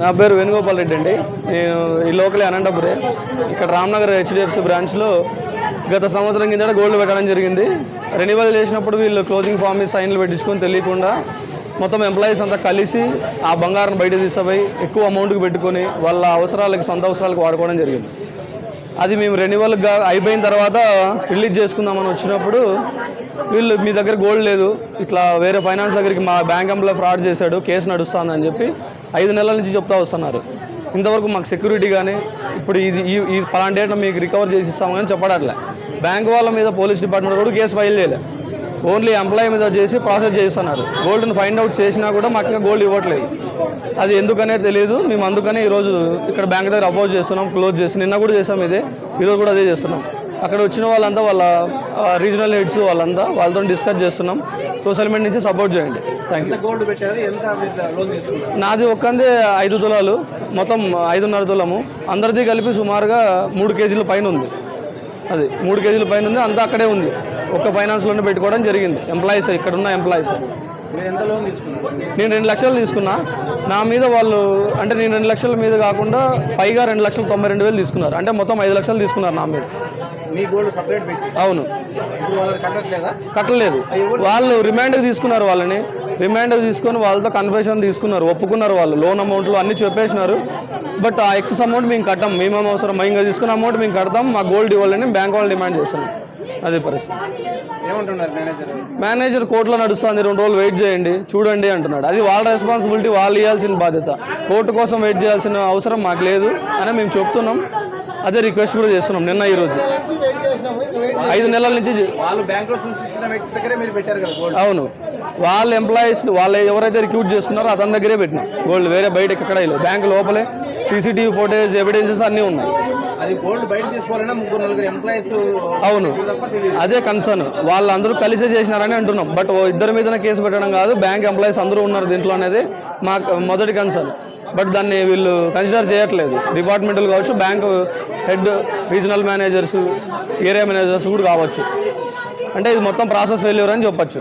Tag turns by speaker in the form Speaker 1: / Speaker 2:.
Speaker 1: నా పేరు వేణుగోపాల్ రెడ్డి అండి. నేను ఈ లోకల్ అనంతపురే. ఇక్కడ రామ్నగర్ హెచ్డిఎఫ్సి బ్రాంచ్లో గత సంవత్సరం కింద గోల్డ్ పెట్టడం జరిగింది. రెన్యువల్ చేసినప్పుడు వీళ్ళు క్లోజింగ్ ఫామ్ సైన్లు పెట్టించుకొని తెలియకుండా మొత్తం ఎంప్లాయీస్ అంతా కలిసి ఆ బంగారం బయట తీసుకుపోయి ఎక్కువ అమౌంట్కి పెట్టుకొని వాళ్ళ అవసరాలకి సొంత అవసరాలకు వాడుకోవడం జరిగింది. అది మేము రెన్యువల్గా అయిపోయిన తర్వాత రిలీజ్ చేసుకుందామని వచ్చినప్పుడు వీళ్ళు మీ దగ్గర గోల్డ్ లేదు. ఇట్లా వేరే ఫైనాన్స్ దగ్గరికి మా బ్యాంక్ ఎంప్లాయ్ ఫ్రాడ్ చేశాడు కేసు నడుస్తుందని చెప్పి ఐదు నెలల నుంచి చెప్తా వస్తున్నారు. ఇంతవరకు మాకు సెక్యూరిటీ కానీ ఇప్పుడు ఇది ఈ పలాంటి డేట్లో డేట్ మీకు రికవర్ చేసి ఇస్తాము కానీ చెప్పడట్లే బ్యాంక్ వాళ్ళ మీద పోలీస్ డిపార్ట్మెంట్ కూడా కేసు ఫైల్ చేయలే. ఓన్లీ ఎంప్లాయీ మీద చేసి ప్రాసెస్ చేస్తున్నారు. గోల్డ్ని ఫైండ్ అవుట్ చేసినా కూడా మాకు ఇంకా గోల్డ్ ఇవ్వట్లేదు. అది ఎందుకనే తెలియదు మేము అందుకనే ఈరోజు ఇక్కడ బ్యాంక్ దగ్గర అపోజ్ చేస్తున్నాం క్లోజ్ చేసి నిన్న కూడా చేసాం ఇదే. ఈరోజు కూడా అదే చేస్తున్నాం. అక్కడ వచ్చిన వాళ్ళంతా వాళ్ళ రీజనల్ హెడ్స్ వాళ్ళంతా వాళ్ళతో డిస్కస్ చేస్తున్నాం. సోషల్ మీడియా నుంచి సపోర్ట్ చేయండి. థ్యాంక్ యూ నాది ఒక్కందే ఐదు తులాలు. మొత్తం ఐదున్నర తులము. అందరిది కలిపి సుమారుగా మూడు కేజీల పైన ఉంది. అది మూడు కేజీల పైన ఉంది. అంతా అక్కడే ఉంది. ఒక్క ఫైనాన్స్లోనే పెట్టుకోవడం జరిగింది. ఎంప్లాయీస్ ఇక్కడ ఉన్న ఎంప్లాయీస్ నేను రెండు లక్షలు తీసుకున్నా. నా మీద వాళ్ళు అంటే నేను రెండు లక్షల మీద కాకుండా పైగా రెండు లక్షల తొంభై రెండు వేలు తీసుకున్నారు. అంటే మొత్తం ఐదు లక్షలు తీసుకున్నారు నా మీద. అవును. కట్టలేదు. వాళ్ళు రిమాండ్కి తీసుకున్నారు వాళ్ళని. రిమాండ్ తీసుకొని వాళ్ళతో కన్ఫెషన్ తీసుకున్నారు. ఒప్పుకున్నారు వాళ్ళు. లోన్ అమౌంట్లు అన్ని చెప్పేసినారు. బట్ ఆ ఎక్సెస్ అమౌంట్ మేము కట్టాం. మినిమం అవసరం. మైంగా తీసుకున్న అమౌంట్ మేము కడతాం. మా గోల్డ్ ఇవ్వాలని బ్యాంక్ వాళ్ళు డిమాండ్ చేస్తున్నాం అదే పరిస్థితి.
Speaker 2: మేనేజర్?
Speaker 1: కోర్టులో నడుస్తుంది. రెండు రోజులు వెయిట్ చేయండి. చూడండి అంటున్నాడు. అది వాళ్ళ రెస్పాన్సిబిలిటీ వాళ్ళు ఇవ్వాల్సిన బాధ్యత. కోర్టు కోసం వెయిట్ చేయాల్సిన అవసరం మాకు లేదు. అని మేము చెప్తున్నాం. అదే రిక్వెస్ట్ కూడా చేస్తున్నాం నిన్న ఈరోజు ఐదు నెలల నుంచి అవును. వాళ్ళ ఎంప్లాయీస్ వాళ్ళు ఎవరైతే రిక్రూట్ చేస్తున్నారో అతని దగ్గరే పెట్టినాం. గోల్డ్ వేరే బయట ఎక్కడ లేదు. బ్యాంక్ లోపలే సీసీటీవీ ఫోటేజ్ ఎవిడెన్సెస్ అన్నీ ఉన్నాయి.
Speaker 2: అది గోల్డ్ బయట తీసుకోవాలన్నా ముగ్గురు నలుగురు ఎంప్లాయీస్
Speaker 1: అవును. అదే కన్సర్న్ వాళ్ళందరూ కలిసే చేసినారని అంటున్నాం. బట్ ఇద్దరి మీదనే కేసు పెట్టడం కాదు. బ్యాంక్ ఎంప్లాయీస్ అందరూ ఉన్నారు దీంట్లో అనేది మా మొదటి కన్సర్న్ బట్ దాన్ని వీళ్ళు కన్సిడర్ చేయట్లేదు. డిపార్ట్మెంటల్ కావచ్చు bank head regional managers area managers కూడా కావచ్చు. అంటే ఇది మొత్తం ప్రాసెస్ ఫెయిల్యూర్ అని చెప్పొచ్చు.